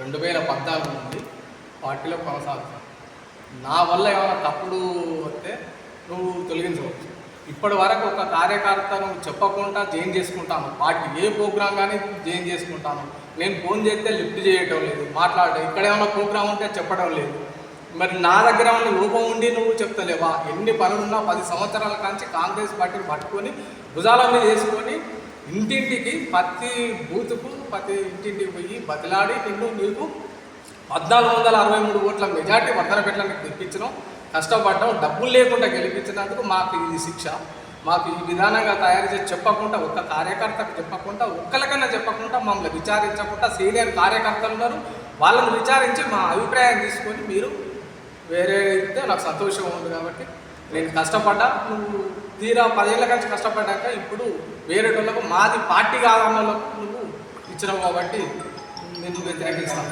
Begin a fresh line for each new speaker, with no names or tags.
రెండు వేల పద్నాలుగు నుండి పార్టీలో కొనసాగుతాను నా వల్ల ఏమైనా తప్పుడు వస్తే నువ్వు తొలగించవచ్చు. ఇప్పటి వరకు ఒక కార్యకర్తను చెప్పకుండా జాయిన్ చేసుకుంటాను. పార్టీ ఏ ప్రోగ్రాం కానీ జాయిన్ చేసుకుంటాను. నేను ఫోన్ చేస్తే లిఫ్ట్ చేయటం లేదు మాట్లాడటం ఇక్కడ ఏమైనా ప్రోగ్రాం ఉంటే చెప్పడం లేదు. మరి నా దగ్గర ఉన్న లోపం ఉండి నువ్వు చెప్తలేవా? ఎన్ని పనులున్నా పది సంవత్సరాల కాంచి కాంగ్రెస్ పార్టీని పట్టుకొని భుజాల మీద వేసుకొని ఇంటింటికి ప్రతి బూతుకు ప్రతి ఇంటింటికి పోయి బతిలాడి నిన్ను నీకు పద్నాలుగు వందల అరవై మూడు ఓట్ల మెజార్టీ వర్ధన పెట్టడానికి తెప్పించడం కష్టపడడం. డబ్బులు లేకుండా గెలిపించినందుకు మాకు ఇది శిక్ష. మాకు ఈ విధానంగా తయారు చేసి చెప్పకుండా ఒక్క కార్యకర్తకు చెప్పకుండా ఒక్కరికన్నా చెప్పకుండా మమ్మల్ని విచారించకుండా సీనియర్ కార్యకర్తలు ఉన్నారు. వాళ్ళని విచారించి మా అభిప్రాయం తీసుకొని మీరు వేరే ఇస్తే నాకు సంతోషం ఉంది కాబట్టి నేను కష్టపడ్డా నువ్వు తీరా పదేళ్ళ నుంచి కష్టపడ్డాక ఇప్పుడు వేరే వాళ్ళకు మాది పార్టీ కాదన్న వాళ్ళకు నువ్వు ఇచ్చినావు కాబట్టి నేను వ్యతిరేకిస్తాను